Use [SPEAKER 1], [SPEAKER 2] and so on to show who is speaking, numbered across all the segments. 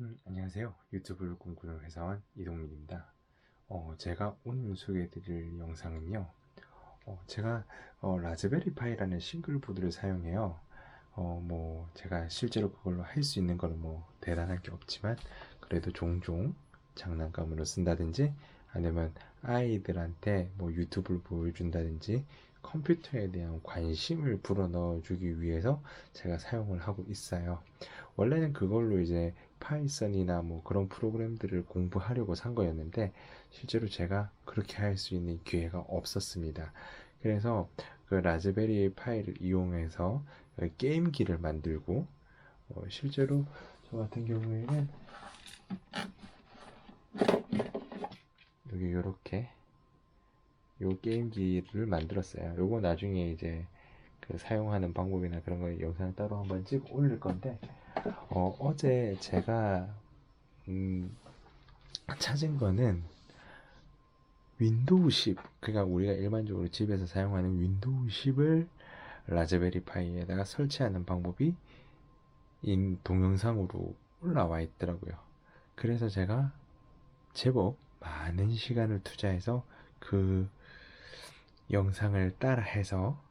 [SPEAKER 1] 음, 안녕하세요. 유튜브를 꿈꾸는 회사원 이동민입니다. 어, 제가 오늘 소개해드릴 영상은요. 어, 제가 어, 라즈베리 파이라는 싱글보드를 사용해요. 어, 뭐 제가 실제로 그걸로 할 수 있는 거는 뭐 대단한 게 없지만 그래도 종종 장난감으로 쓴다든지 아니면 아이들한테 뭐 유튜브를 보여준다든지 컴퓨터에 대한 관심을 불어넣어 주기 위해서 제가 사용을 하고 있어요. 원래는 그걸로 이제 파이썬이나 뭐 그런 프로그램들을 공부하려고 산 거였는데 실제로 제가 그렇게 할 수 있는 기회가 없었습니다. 그래서 그 라즈베리 파이를 이용해서 그 게임기를 만들고 어, 실제로 저 같은 경우에는 여기 이렇게 요 게임기를 만들었어요. 요거 나중에 이제 그 사용하는 방법이나 그런 거 영상 따로 한번 찍어 올릴 건데 어, 어제 제가 음, 찾은 거는 윈도우 10 그러니까 우리가 일반적으로 집에서 사용하는 윈도우 10을 라즈베리 파이에다가 설치하는 방법이 인 동영상으로 올라와 있더라고요. 그래서 제가 제법 많은 시간을 투자해서 그 영상을 따라해서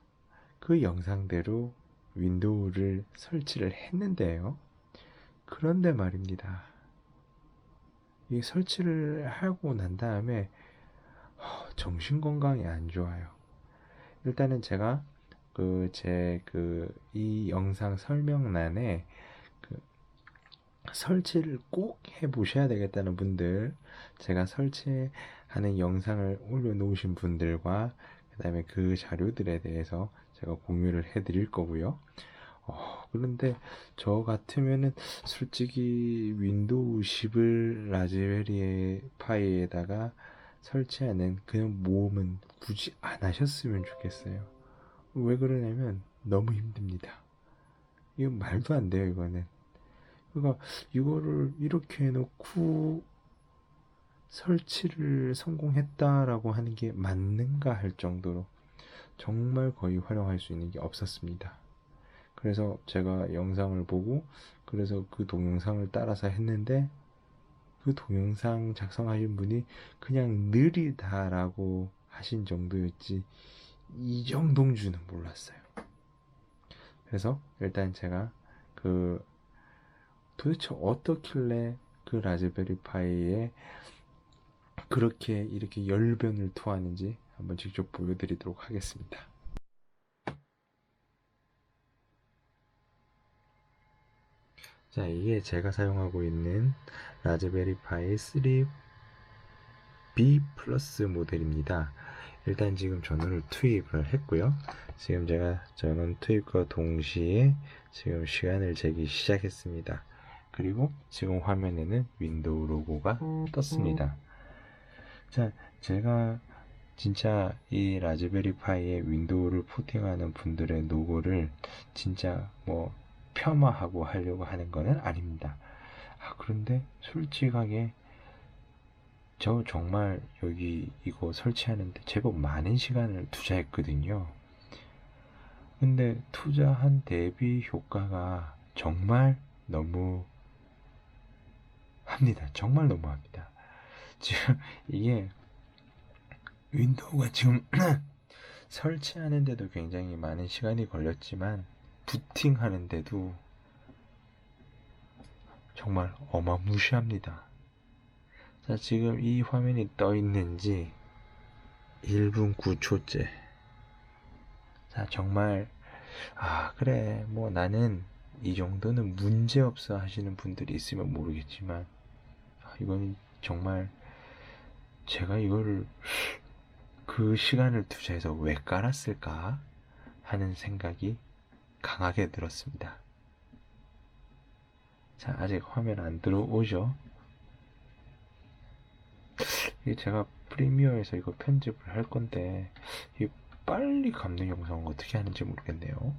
[SPEAKER 1] 그 영상대로 윈도우를 설치를 했는데요. 그런데 말입니다. 이 설치를 하고 난 다음에 정신 건강이 안 좋아요. 일단은 제가 그 제 그 이 영상 설명란에 그 설치를 꼭 해 보셔야 되겠다는 분들 제가 설치하는 영상을 올려 놓으신 분들과 그 다음에 그 자료들에 대해서 제가 공유를 해 드릴 거고요. 어, 그런데 저 같으면은 솔직히 윈도우 10을 라즈베리 파이에다가 설치하는 그런 모험은 굳이 안 하셨으면 좋겠어요. 왜 그러냐면 너무 힘듭니다. 이거 말도 안 돼요, 이거는. 그러니까 이거를 이렇게 해놓고 설치를 성공했다라고 하는 게 맞는가 할 정도로 정말 거의 활용할 수 있는 게 없었습니다. 그래서 제가 영상을 보고 그래서 그 동영상을 따라서 했는데 그 동영상 작성하신 분이 그냥 느리다라고 하신 정도였지 이 정도인 줄은 몰랐어요. 그래서 일단 제가 그 도대체 어떻길래 그 라즈베리 파이에 그렇게 이렇게 열변을 토하는지 한번 직접 보여드리도록 하겠습니다. 자, 이게 제가 사용하고 있는 라즈베리 파이 3B 플러스 모델입니다. 일단 지금 전원을 투입을 했고요. 지금 제가 전원 투입과 동시에 지금 시간을 재기 시작했습니다. 그리고 지금 화면에는 윈도우 로고가 떴습니다. 자, 제가 진짜 이 라즈베리 파이에 윈도우를 포팅하는 분들의 로고를 진짜 뭐 폄하하고 하려고 하는 것은 아닙니다. 아, 그런데 솔직하게 저 정말 여기 이거 설치하는데 제법 많은 시간을 투자했거든요. 근데 투자한 대비 효과가 정말 너무 합니다. 정말 너무합니다. 지금 이게 윈도우가 지금 설치하는데도 굉장히 많은 시간이 걸렸지만 부팅하는데도 정말 어마무시합니다. 자, 지금 이 화면이 떠 있는지 1분 9초째. 자, 정말, 아, 그래. 뭐 나는 이 정도는 문제 없어 하시는 분들이 있으면 모르겠지만, 아, 이건 정말 제가 이거를 그 시간을 투자해서 왜 깔았을까 하는 생각이 강하게 들었습니다. 자, 아직 화면 안 들어오죠? 이게 제가 프리미어에서 이거 편집을 할 건데, 이 빨리 감는 영상은 어떻게 하는지 모르겠네요.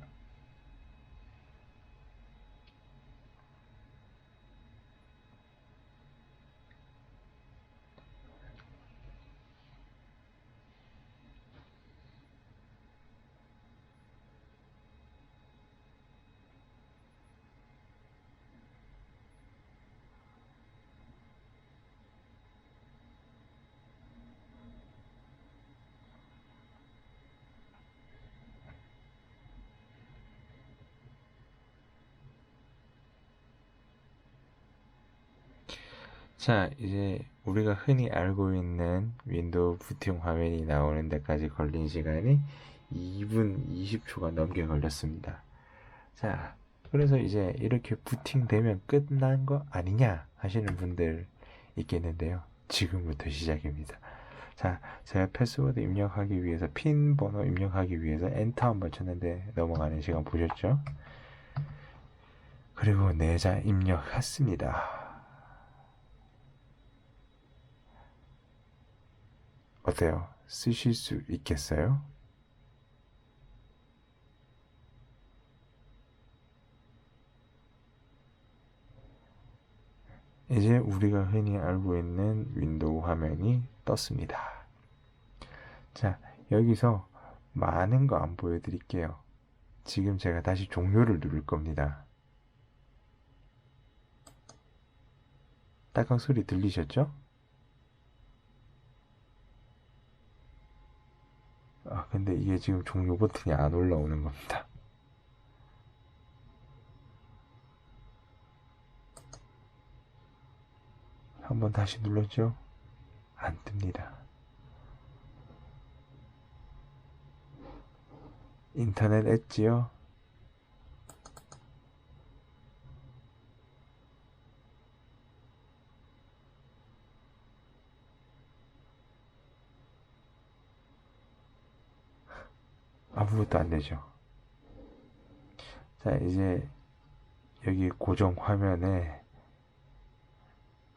[SPEAKER 1] 자, 이제 우리가 흔히 알고 있는 윈도우 부팅 화면이 나오는 데까지 걸린 시간이 2분 20초가 넘게 걸렸습니다. 자, 그래서 이제 이렇게 부팅되면 끝난 거 아니냐 하시는 분들 있겠는데요. 지금부터 시작입니다. 자, 제가 패스워드 입력하기 위해서 핀 번호 입력하기 위해서 엔터 한번 쳤는데 넘어가는 시간 보셨죠? 그리고 내자 입력했습니다. 어때요? 쓰실 수 있겠어요? 이제 우리가 흔히 알고 있는 윈도우 화면이 떴습니다. 자, 여기서 많은 거 안 보여드릴게요. 지금 제가 다시 종료를 누를 겁니다. 딱딱 소리 들리셨죠? 아, 근데 지금 종료 버튼이 안 올라오는 겁니다. 한번 다시 눌렀죠? 안 뜹니다. 인터넷 엣지요? 아무것도 안 되죠. 자, 이제 여기 고정 화면에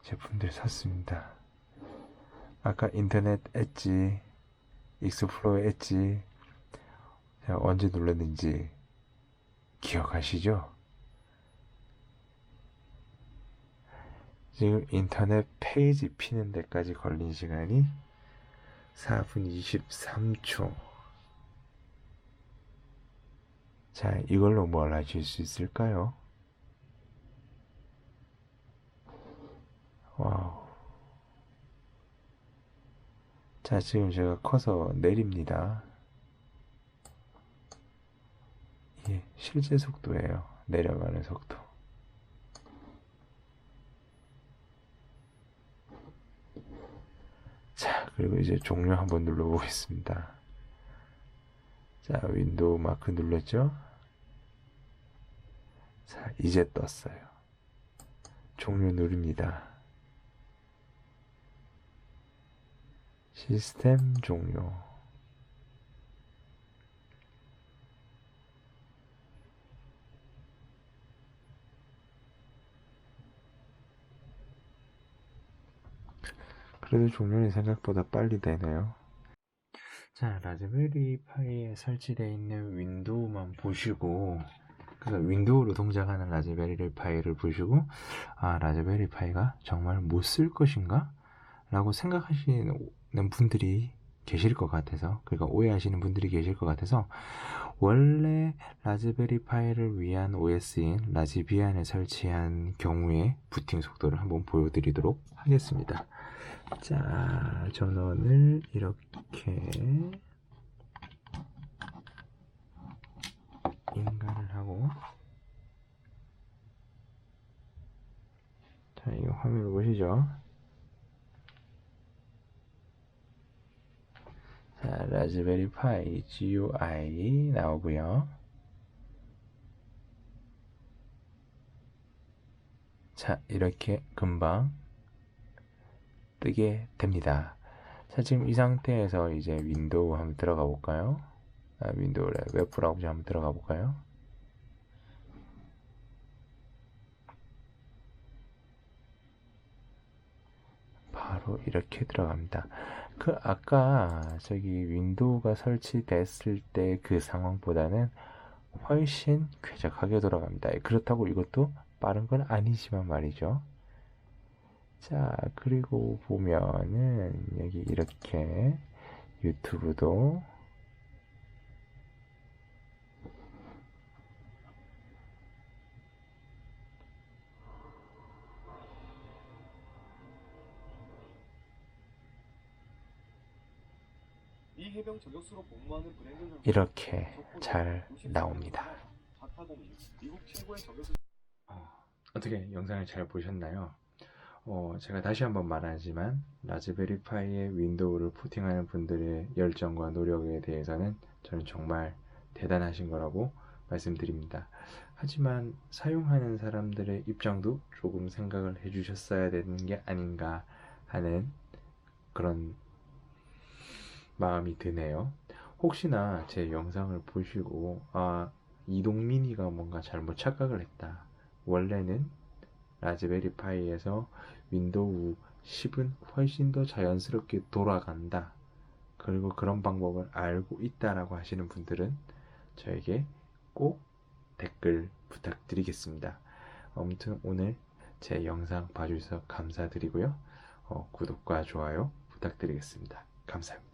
[SPEAKER 1] 제품들 샀습니다. 아까 인터넷 엣지, 익스플로어 엣지, 제가 언제 눌렀는지 기억하시죠? 지금 인터넷 페이지 피는 데까지 걸린 시간이 4분 23초. 자, 이걸로 뭘 하실 수 있을까요? 와우. 자, 지금 제가 커서 내립니다. 이게 실제 속도예요. 내려가는 속도. 자, 그리고 이제 종료 한번 눌러보겠습니다. 자, 윈도우 마크 눌렀죠? 자, 이제 떴어요. 종료 누릅니다. 시스템 종료. 그래도 종료는 생각보다 빨리 되네요. 자, 라즈베리 파이에 설치되어 있는 윈도우만 보시고, 그래서 윈도우로 동작하는 라즈베리 파이를 보시고, 아, 라즈베리 파이가 정말 못 쓸 것인가? 라고 생각하시는 분들이 계실 것 같아서, 그러니까 오해하시는 분들이 계실 것 같아서, 원래 라즈베리 파이를 위한 OS인 라즈비안에 설치한 경우의 부팅 속도를 한번 보여드리도록 하겠습니다. 자, 전원을 이렇게 인가를 하고 자, 이 화면을 보시죠. 자, 라즈베리 파이 GUI 나오고요. 자, 이렇게 금방 뜨게 됩니다. 자, 지금 이 상태에서 이제 윈도우 한번 들어가 볼까요? 아, 윈도우 웹 브라우저 한번 들어가 볼까요? 바로 이렇게 들어갑니다. 그 아까 저기 윈도우가 설치됐을 때 그 상황보다는 훨씬 쾌적하게 돌아갑니다. 그렇다고 이것도 빠른 건 아니지만 말이죠. 자, 그리고 보면은 여기 이렇게 유튜브도
[SPEAKER 2] 이
[SPEAKER 1] 이렇게 잘 나옵니다. 어, 어떻게 영상을 잘 보셨나요? 어, 제가 다시 한번 말하지만 라즈베리 파이에 윈도우를 포팅하는 분들의 열정과 노력에 대해서는 저는 정말 대단하신 거라고 말씀드립니다. 하지만 사용하는 사람들의 입장도 조금 생각을 해주셨어야 되는 게 아닌가 하는 그런 마음이 드네요. 혹시나 제 영상을 보시고 아 이동민이가 뭔가 잘못 착각을 했다. 원래는 라즈베리 파이에서 윈도우 10은 훨씬 더 자연스럽게 돌아간다. 그리고 그런 방법을 알고 있다라고 하시는 분들은 저에게 꼭 댓글 부탁드리겠습니다. 아무튼 오늘 제 영상 봐주셔서 감사드리고요. 어, 구독과 좋아요 부탁드리겠습니다. 감사합니다.